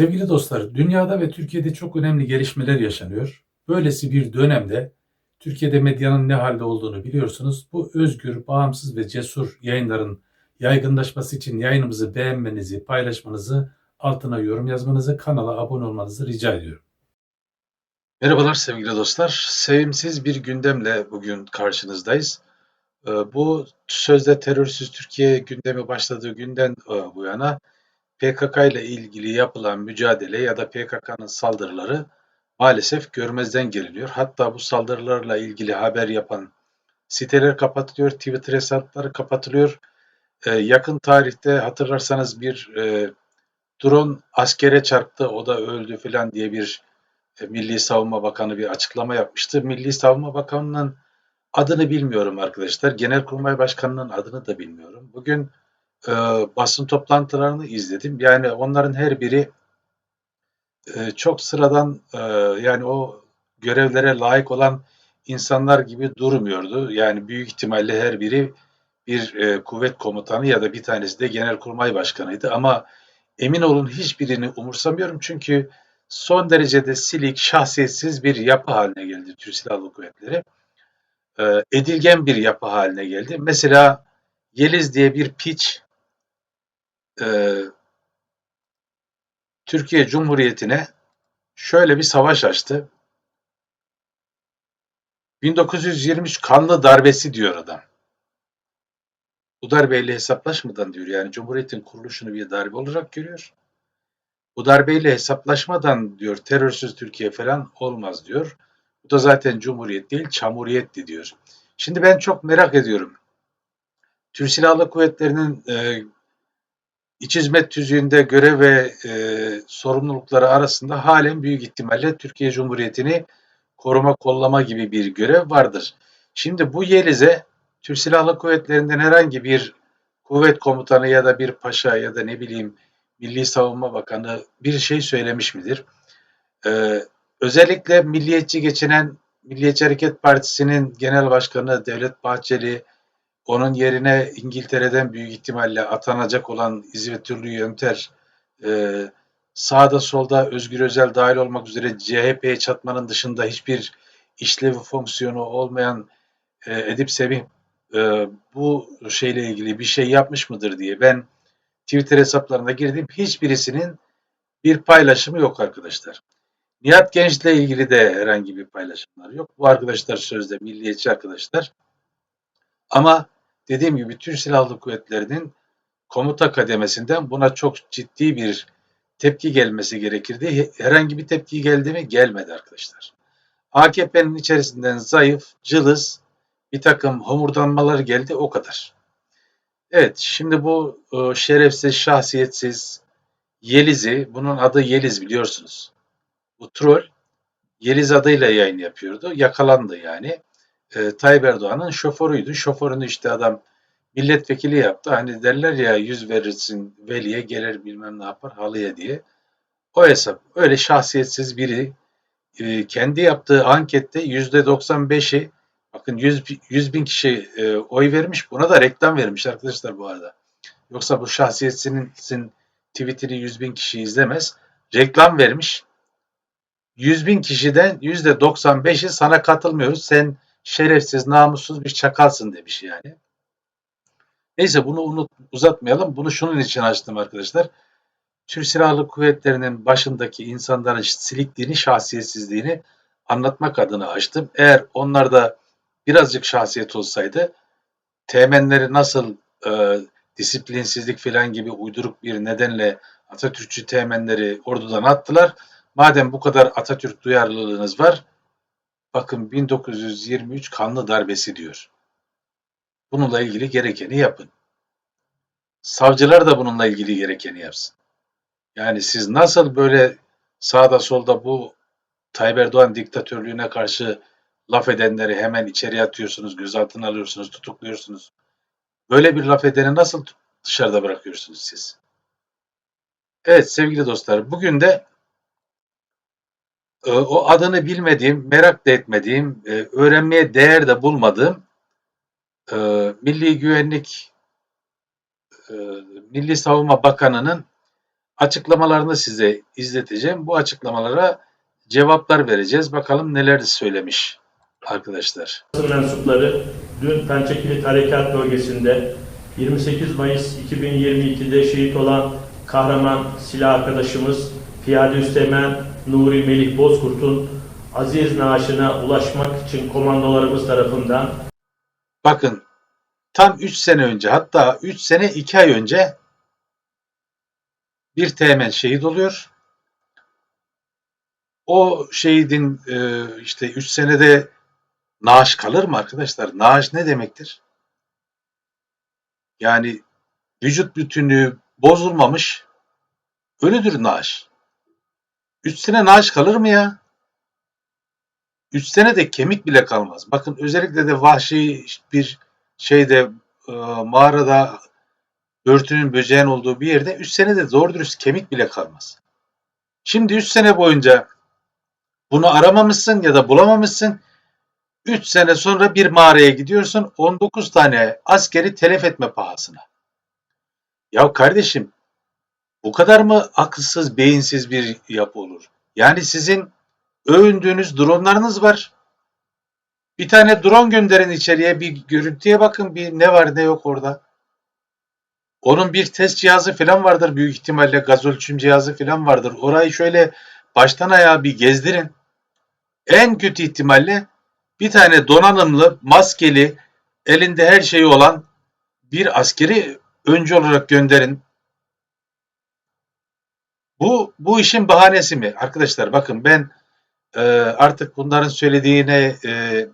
Sevgili dostlar, dünyada ve Türkiye'de çok önemli gelişmeler yaşanıyor. Böylesi bir dönemde Türkiye'de medyanın ne halde olduğunu biliyorsunuz. Bu özgür, bağımsız ve cesur yayınların yaygınlaşması için yayınımızı beğenmenizi, paylaşmanızı, altına yorum yazmanızı, kanala abone olmanızı rica ediyorum. Merhabalar sevgili dostlar. Sevimsiz bir gündemle bugün karşınızdayız. Ee, Bu sözde terörsüz Türkiye gündemi başladığı günden e, bu yana PKK ile ilgili yapılan mücadele ya da PKK'nın saldırıları maalesef görmezden geliniyor. Hatta bu saldırılarla ilgili haber yapan siteler kapatılıyor, Twitter hesapları kapatılıyor. Ee, yakın tarihte hatırlarsanız bir e, drone askere çarptı, o da öldü falan diye bir e, Milli Savunma Bakanı bir açıklama yapmıştı. Milli Savunma Bakanı'nın adını bilmiyorum arkadaşlar. Genelkurmay Başkanı'nın adını da bilmiyorum. Bugün e, basın toplantılarını izledim. Yani onların her biri e, çok sıradan e, yani o görevlere layık olan insanlar gibi durmuyordu. Yani büyük ihtimalle her biri bir e, kuvvet komutanı ya da bir tanesi de genelkurmay başkanıydı. Ama emin olun hiçbirini umursamıyorum çünkü son derecede silik, şahsiyetsiz bir yapı haline geldi Türk Silahlı Kuvvetleri. E, edilgen bir yapı haline geldi. Mesela Yeliz diye bir piç e, Türkiye Cumhuriyeti'ne şöyle bir savaş açtı. 1923 kanlı darbesi diyor adam. Bu darbeyle hesaplaşmadan diyor. Yani Cumhuriyet'in kuruluşunu bir darbe olarak görüyor. Bu darbeyle hesaplaşmadan diyor terörsüz Türkiye falan olmaz diyor. Bu da zaten Cumhuriyet değil, Çamuriyetti diyor. Şimdi ben çok merak ediyorum. Türk Silahlı Kuvvetleri'nin e, İç hizmet tüzüğünde görev ve e, sorumlulukları arasında halen büyük ihtimalle Türkiye Cumhuriyeti'ni koruma kollama gibi bir görev vardır. Şimdi bu Yeliz'e Türk Silahlı Kuvvetleri'nden herhangi bir kuvvet komutanı ya da bir paşa ya da ne bileyim Milli Savunma Bakanı bir şey söylemiş midir? Ee, özellikle milliyetçi geçinen Milliyetçi Hareket Partisi'nin genel başkanı Devlet Bahçeli onun yerine İngiltere'den büyük ihtimalle atanacak olan İzzet Türlü Yönter e, sağda solda Özgür Özel dahil olmak üzere CHP'ye çatmanın dışında hiçbir işlevi fonksiyonu olmayan e, Edip Semih e, bu şeyle ilgili bir şey yapmış mıdır diye ben Twitter hesaplarına girdim. Hiçbirisinin bir paylaşımı yok arkadaşlar. Nihat Genç'le ilgili de herhangi bir paylaşımlar yok. Bu arkadaşlar sözde milliyetçi arkadaşlar. Ama dediğim gibi Türk Silahlı Kuvvetleri'nin komuta kademesinden buna çok ciddi bir tepki gelmesi gerekirdi. Herhangi bir tepki geldi mi? Gelmedi arkadaşlar. AKP'nin içerisinden zayıf, cılız bir takım homurdanmalar geldi o kadar. Evet şimdi bu e, şerefsiz, şahsiyetsiz Yeliz'i, bunun adı Yeliz biliyorsunuz. Bu troll Yeliz adıyla yayın yapıyordu. Yakalandı yani e, Tayyip Erdoğan'ın şoförüydü. Şoförünü işte adam milletvekili yaptı. Hani derler ya yüz verirsin veliye gelir bilmem ne yapar halıya diye. O hesap öyle şahsiyetsiz biri e, kendi yaptığı ankette yüzde 95'i bakın 100, 100 bin kişi e, oy vermiş buna da reklam vermiş arkadaşlar bu arada. Yoksa bu şahsiyetsinin Twitter'ı 100 bin kişi izlemez. Reklam vermiş. 100 bin kişiden yüzde 95'i sana katılmıyoruz. Sen şerefsiz, namussuz bir çakalsın demiş yani. Neyse bunu unut, uzatmayalım. Bunu şunun için açtım arkadaşlar. Türk Silahlı Kuvvetleri'nin başındaki insanların silikliğini, şahsiyetsizliğini anlatmak adına açtım. Eğer onlarda birazcık şahsiyet olsaydı temenleri nasıl e, disiplinsizlik falan gibi uyduruk bir nedenle Atatürkçü temenleri ordudan attılar. Madem bu kadar Atatürk duyarlılığınız var, Bakın 1923 kanlı darbesi diyor. Bununla ilgili gerekeni yapın. Savcılar da bununla ilgili gerekeni yapsın. Yani siz nasıl böyle sağda solda bu Tayyip Erdoğan diktatörlüğüne karşı laf edenleri hemen içeriye atıyorsunuz, gözaltına alıyorsunuz, tutukluyorsunuz. Böyle bir laf edeni nasıl dışarıda bırakıyorsunuz siz? Evet sevgili dostlar, bugün de ee, o adını bilmediğim, merak da etmediğim, e, öğrenmeye değer de bulmadığım e, Milli Güvenlik e, Milli Savunma Bakanı'nın açıklamalarını size izleteceğim. Bu açıklamalara cevaplar vereceğiz. Bakalım neler söylemiş arkadaşlar. Mensupları dün Pençekilit Harekat Bölgesi'nde 28 Mayıs 2022'de şehit olan kahraman silah arkadaşımız Piyade Üsteğmen Nuri Melih Bozkurt'un aziz naaşına ulaşmak için komandolarımız tarafından Bakın tam 3 sene önce hatta 3 sene 2 ay önce bir teğmen şehit oluyor. O şehidin e, işte 3 senede naaş kalır mı arkadaşlar? Naaş ne demektir? Yani vücut bütünlüğü bozulmamış ölüdür naaş. 3 sene naaş kalır mı ya? 3 sene de kemik bile kalmaz. Bakın özellikle de vahşi bir şeyde e, mağarada örtünün böceğin olduğu bir yerde 3 sene de doğru dürüst kemik bile kalmaz. Şimdi 3 sene boyunca bunu aramamışsın ya da bulamamışsın. 3 sene sonra bir mağaraya gidiyorsun 19 tane askeri telef etme pahasına. Ya kardeşim bu kadar mı akılsız, beyinsiz bir yapı olur? Yani sizin övündüğünüz dronlarınız var. Bir tane drone gönderin içeriye bir görüntüye bakın bir ne var ne yok orada. Onun bir test cihazı falan vardır büyük ihtimalle gaz ölçüm cihazı falan vardır. Orayı şöyle baştan ayağa bir gezdirin. En kötü ihtimalle bir tane donanımlı, maskeli, elinde her şeyi olan bir askeri öncü olarak gönderin. Bu bu işin bahanesi mi? Arkadaşlar bakın ben e, artık bunların söylediğine e,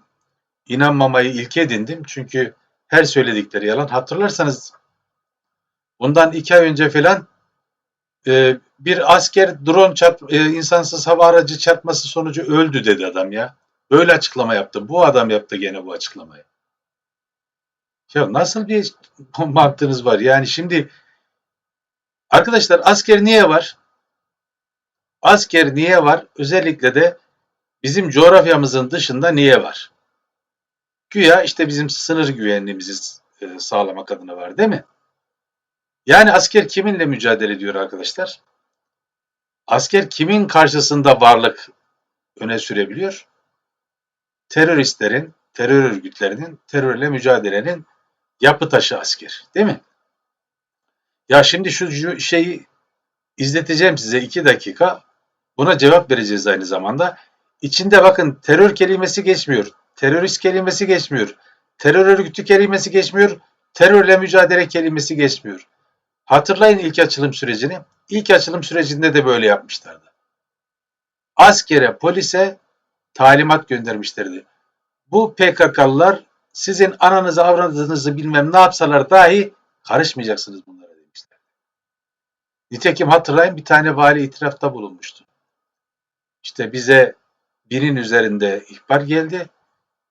inanmamayı ilke edindim. Çünkü her söyledikleri yalan. Hatırlarsanız bundan iki ay önce falan e, bir asker drone çarp, e, insansız hava aracı çarpması sonucu öldü dedi adam ya. Böyle açıklama yaptı. Bu adam yaptı gene bu açıklamayı. Ya nasıl bir mantığınız var? Yani şimdi arkadaşlar asker niye var? Asker niye var? Özellikle de bizim coğrafyamızın dışında niye var? Güya işte bizim sınır güvenliğimizi e, sağlamak adına var değil mi? Yani asker kiminle mücadele ediyor arkadaşlar? Asker kimin karşısında varlık öne sürebiliyor? Teröristlerin, terör örgütlerinin, terörle mücadelenin yapı taşı asker değil mi? Ya şimdi şu şeyi izleteceğim size iki dakika. Buna cevap vereceğiz aynı zamanda. İçinde bakın terör kelimesi geçmiyor. Terörist kelimesi geçmiyor. Terör örgütü kelimesi geçmiyor. Terörle mücadele kelimesi geçmiyor. Hatırlayın ilk açılım sürecini. İlk açılım sürecinde de böyle yapmışlardı. Askere, polise talimat göndermişlerdi. Bu PKK'lılar sizin ananızı avradınızı bilmem ne yapsalar dahi karışmayacaksınız bunlara. Nitekim hatırlayın bir tane vali itirafta bulunmuştu. İşte bize binin üzerinde ihbar geldi.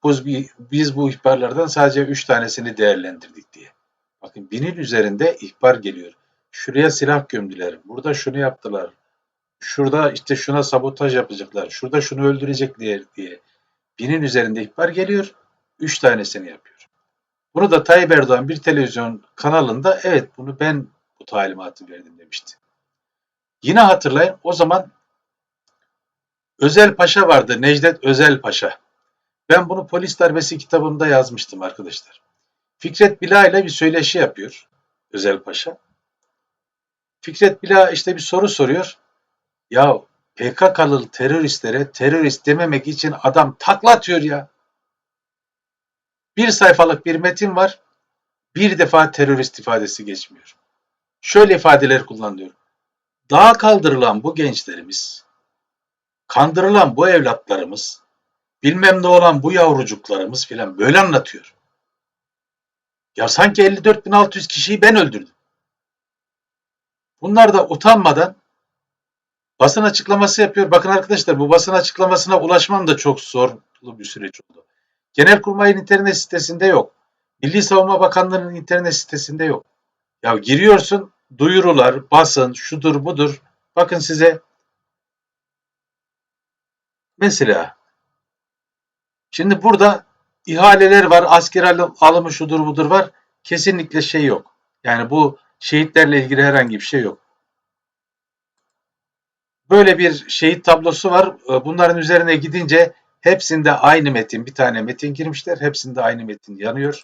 Biz, biz bu ihbarlardan sadece üç tanesini değerlendirdik diye. Bakın binin üzerinde ihbar geliyor. Şuraya silah gömdüler. Burada şunu yaptılar. Şurada işte şuna sabotaj yapacaklar. Şurada şunu öldürecekler diye. Binin üzerinde ihbar geliyor. Üç tanesini yapıyor. Bunu da Tayyip Erdoğan bir televizyon kanalında evet bunu ben talimatı verdim demişti. Yine hatırlayın o zaman Özel Paşa vardı. Necdet Özel Paşa. Ben bunu polis darbesi kitabımda yazmıştım arkadaşlar. Fikret Bila ile bir söyleşi yapıyor Özel Paşa. Fikret Bila işte bir soru soruyor. Ya PKK'lı teröristlere terörist dememek için adam takla atıyor ya. Bir sayfalık bir metin var. Bir defa terörist ifadesi geçmiyor. Şöyle ifadeler kullanıyor. Dağa kaldırılan bu gençlerimiz, kandırılan bu evlatlarımız, bilmem ne olan bu yavrucuklarımız filan böyle anlatıyor. Ya sanki 54.600 kişiyi ben öldürdüm. Bunlar da utanmadan basın açıklaması yapıyor. Bakın arkadaşlar bu basın açıklamasına ulaşmam da çok zorlu bir süreç oldu. Genelkurmay'ın internet sitesinde yok. Milli Savunma Bakanlığı'nın internet sitesinde yok. Ya giriyorsun duyurular, basın, şudur budur. Bakın size mesela şimdi burada ihaleler var, asker alımı şudur budur var. Kesinlikle şey yok. Yani bu şehitlerle ilgili herhangi bir şey yok. Böyle bir şehit tablosu var. E, Bunların üzerine gidince hepsinde aynı metin, bir tane metin girmişler. Hepsinde aynı metin yanıyor.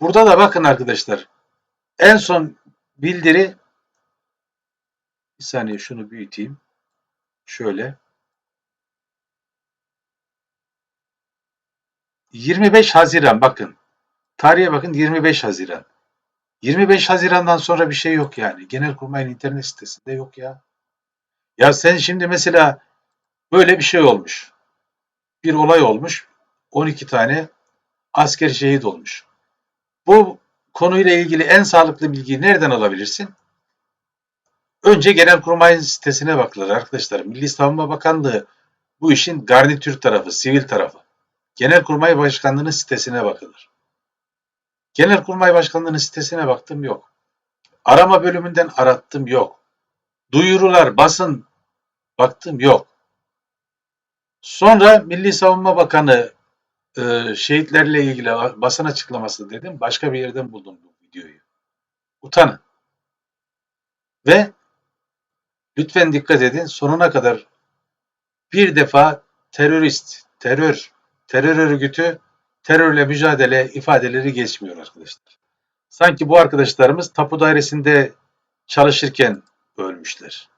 Burada da bakın arkadaşlar. En son bildiri bir saniye şunu büyüteyim. Şöyle. 25 Haziran bakın. Tarihe bakın 25 Haziran. 25 Haziran'dan sonra bir şey yok yani. Genelkurmay'ın internet sitesinde yok ya. Ya sen şimdi mesela böyle bir şey olmuş. Bir olay olmuş. 12 tane asker şehit olmuş. Bu konuyla ilgili en sağlıklı bilgiyi nereden alabilirsin? Önce Genelkurmay'ın sitesine bakılır arkadaşlar. Milli Savunma Bakanlığı bu işin garnitür tarafı, sivil tarafı. Genelkurmay Başkanlığı'nın sitesine bakılır. Genelkurmay Başkanlığı'nın sitesine baktım yok. Arama bölümünden arattım yok. Duyurular, basın baktım yok. Sonra Milli Savunma Bakanı e, şehitlerle ilgili basın açıklaması dedim. Başka bir yerden buldum bu videoyu. Utanın. Ve lütfen dikkat edin sonuna kadar bir defa terörist, terör, terör örgütü, terörle mücadele ifadeleri geçmiyor arkadaşlar. Sanki bu arkadaşlarımız tapu dairesinde çalışırken ölmüşler.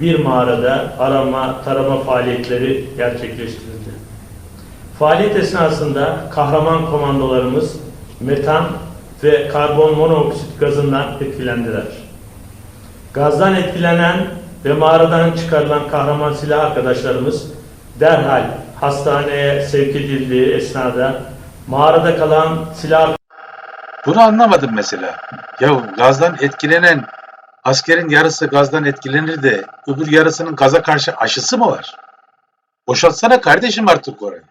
bir mağarada arama, tarama faaliyetleri gerçekleştirildi. Faaliyet esnasında kahraman komandolarımız metan ve karbon monoksit gazından etkilendiler. Gazdan etkilenen ve mağaradan çıkarılan kahraman silah arkadaşlarımız derhal hastaneye sevk edildiği esnada mağarada kalan silah Bunu anlamadım mesela. Ya gazdan etkilenen askerin yarısı gazdan etkilenir de öbür yarısının gaza karşı aşısı mı var? Boşaltsana kardeşim artık orayı.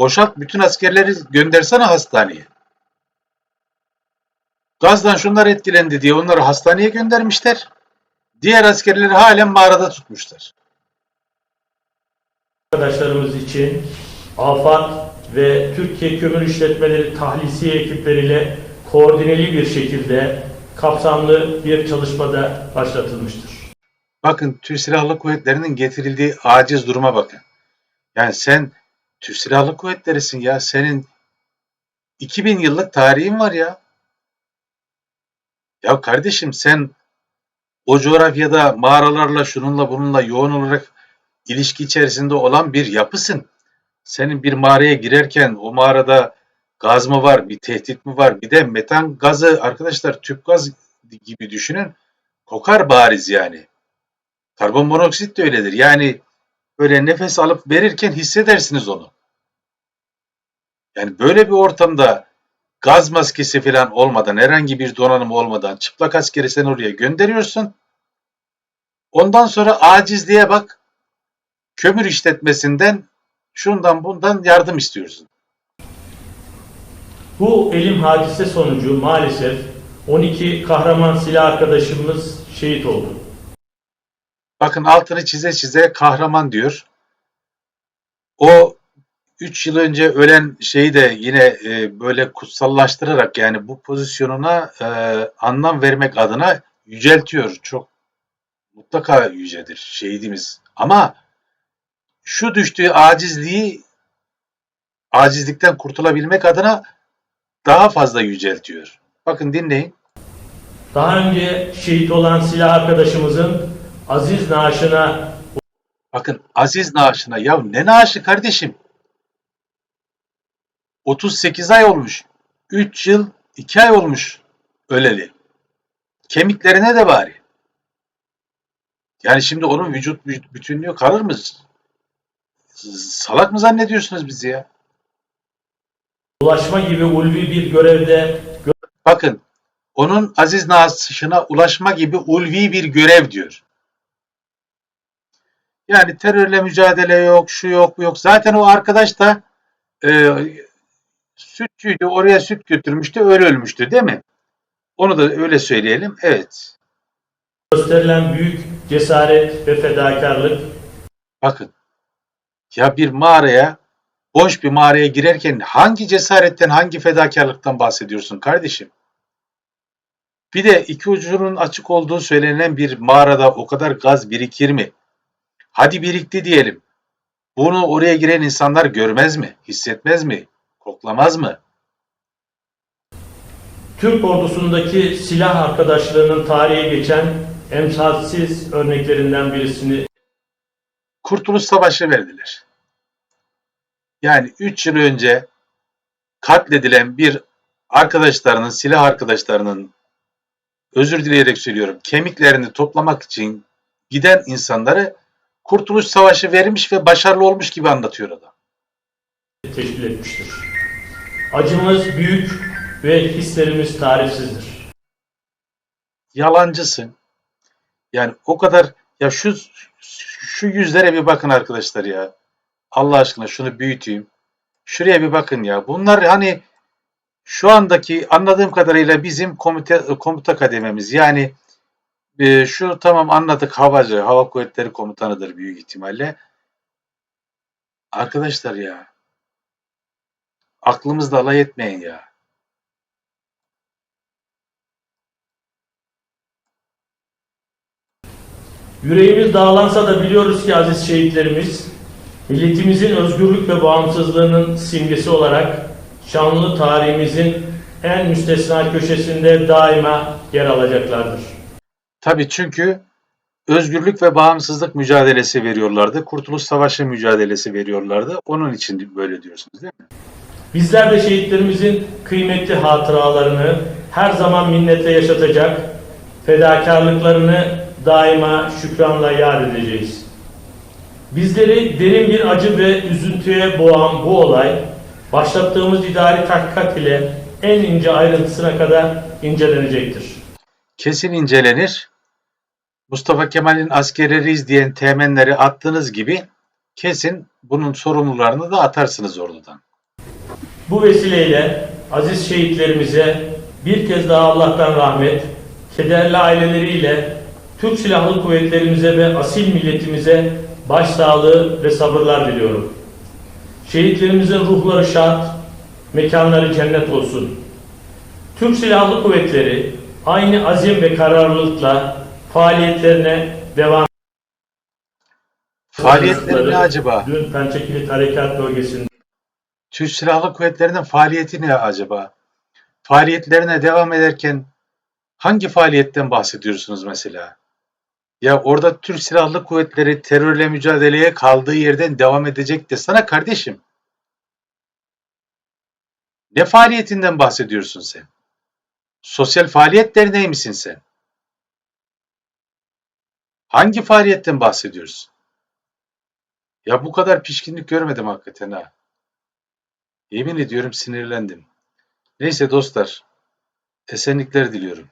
Boşalt bütün askerleri göndersene hastaneye. Gazdan şunlar etkilendi diye onları hastaneye göndermişler. Diğer askerleri halen mağarada tutmuşlar. arkadaşlarımız için AFAD ve Türkiye Kömür İşletmeleri Tahlisiye ekipleriyle koordineli bir şekilde kapsamlı bir çalışmada başlatılmıştır. Bakın Türk Silahlı Kuvvetleri'nin getirildiği aciz duruma bakın. Yani sen Türk Silahlı Kuvvetleri'sin ya. Senin 2000 yıllık tarihin var ya. Ya kardeşim sen o coğrafyada mağaralarla şununla bununla yoğun olarak ilişki içerisinde olan bir yapısın. Senin bir mağaraya girerken o mağarada gaz mı var, bir tehdit mi var? Bir de metan gazı arkadaşlar tüp gaz gibi düşünün. Kokar bariz yani. Karbon monoksit de öyledir. Yani böyle nefes alıp verirken hissedersiniz onu. Yani böyle bir ortamda gaz maskesi falan olmadan, herhangi bir donanım olmadan çıplak askeri sen oraya gönderiyorsun. Ondan sonra acizliğe bak. Kömür işletmesinden şundan bundan yardım istiyorsun. Bu elim hadise sonucu maalesef 12 kahraman silah arkadaşımız şehit oldu. Bakın altını çize çize kahraman diyor. O 3 yıl önce ölen şeyi de yine e, böyle kutsallaştırarak yani bu pozisyonuna e, anlam vermek adına yüceltiyor. Çok mutlaka yücedir şehidimiz. Ama şu düştüğü acizliği acizlikten kurtulabilmek adına daha fazla yüceltiyor. Bakın dinleyin. Daha önce şehit olan silah arkadaşımızın aziz naaşına Bakın aziz naaşına. Ya ne naaşı kardeşim? 38 ay olmuş. 3 yıl 2 ay olmuş öleli. Kemiklerine de bari. Yani şimdi onun vücut bütünlüğü kalır mı? Salak mı zannediyorsunuz bizi ya? ulaşma gibi ulvi bir görevde Bakın onun aziz naaşına ulaşma gibi ulvi bir görev diyor. Yani terörle mücadele yok, şu yok, bu yok. Zaten o arkadaş da e, sütçüydü, oraya süt götürmüştü, öyle ölmüştü değil mi? Onu da öyle söyleyelim. Evet. gösterilen büyük cesaret ve fedakarlık Bakın. Ya bir mağaraya, boş bir mağaraya girerken hangi cesaretten, hangi fedakarlıktan bahsediyorsun kardeşim? Bir de iki ucunun açık olduğu söylenen bir mağarada o kadar gaz birikir mi? Hadi birikti diyelim. Bunu oraya giren insanlar görmez mi? Hissetmez mi? Koklamaz mı? Türk ordusundaki silah arkadaşlığının tarihe geçen emsalsiz örneklerinden birisini Kurtuluş Savaşı verdiler. Yani 3 yıl önce katledilen bir arkadaşlarının, silah arkadaşlarının özür dileyerek söylüyorum, kemiklerini toplamak için giden insanları Kurtuluş Savaşı vermiş ve başarılı olmuş gibi anlatıyor adam. teşkil etmiştir. Acımız büyük ve hislerimiz tarifsizdir. Yalancısın. Yani o kadar ya şu şu yüzlere bir bakın arkadaşlar ya. Allah aşkına şunu büyüteyim. Şuraya bir bakın ya. Bunlar hani şu andaki anladığım kadarıyla bizim komite komuta kadememiz. Yani e, şu tamam anladık havacı, hava kuvvetleri komutanıdır büyük ihtimalle. Arkadaşlar ya. Aklımızla alay etmeyin ya. Yüreğimiz dağlansa da biliyoruz ki aziz şehitlerimiz, milletimizin özgürlük ve bağımsızlığının simgesi olarak şanlı tarihimizin en müstesna köşesinde daima yer alacaklardır. Tabii çünkü özgürlük ve bağımsızlık mücadelesi veriyorlardı. Kurtuluş Savaşı mücadelesi veriyorlardı. Onun için böyle diyorsunuz değil mi? Bizler de şehitlerimizin kıymetli hatıralarını her zaman minnetle yaşatacak, fedakarlıklarını daima şükranla yad edeceğiz. Bizleri derin bir acı ve üzüntüye boğan bu olay, başlattığımız idari tahkikat ile en ince ayrıntısına kadar incelenecektir. Kesin incelenir. Mustafa Kemal'in askerleriyiz diyen temenleri attığınız gibi kesin bunun sorumlularını da atarsınız ordudan. Bu vesileyle aziz şehitlerimize bir kez daha Allah'tan rahmet, kederli aileleriyle Türk Silahlı Kuvvetlerimize ve asil milletimize başsağlığı ve sabırlar diliyorum. Şehitlerimizin ruhları şad, mekanları cennet olsun. Türk Silahlı Kuvvetleri aynı azim ve kararlılıkla faaliyetlerine devam Faaliyetleri ne acaba? Dün Pençekilit Harekat Bölgesi'nde Türk Silahlı Kuvvetleri'nin faaliyeti ne acaba? Faaliyetlerine devam ederken hangi faaliyetten bahsediyorsunuz mesela? Ya orada Türk Silahlı Kuvvetleri terörle mücadeleye kaldığı yerden devam edecek desene kardeşim. Ne faaliyetinden bahsediyorsun sen? Sosyal faaliyet derneği misin sen? Hangi faaliyetten bahsediyorsun? Ya bu kadar pişkinlik görmedim hakikaten ha. Yemin ediyorum sinirlendim. Neyse dostlar, esenlikler diliyorum.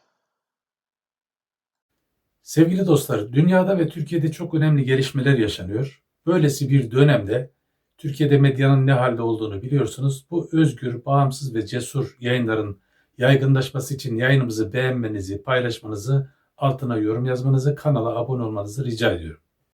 Sevgili dostlar, dünyada ve Türkiye'de çok önemli gelişmeler yaşanıyor. Böylesi bir dönemde Türkiye'de medyanın ne halde olduğunu biliyorsunuz. Bu özgür, bağımsız ve cesur yayınların yaygınlaşması için yayınımızı beğenmenizi, paylaşmanızı, altına yorum yazmanızı, kanala abone olmanızı rica ediyorum.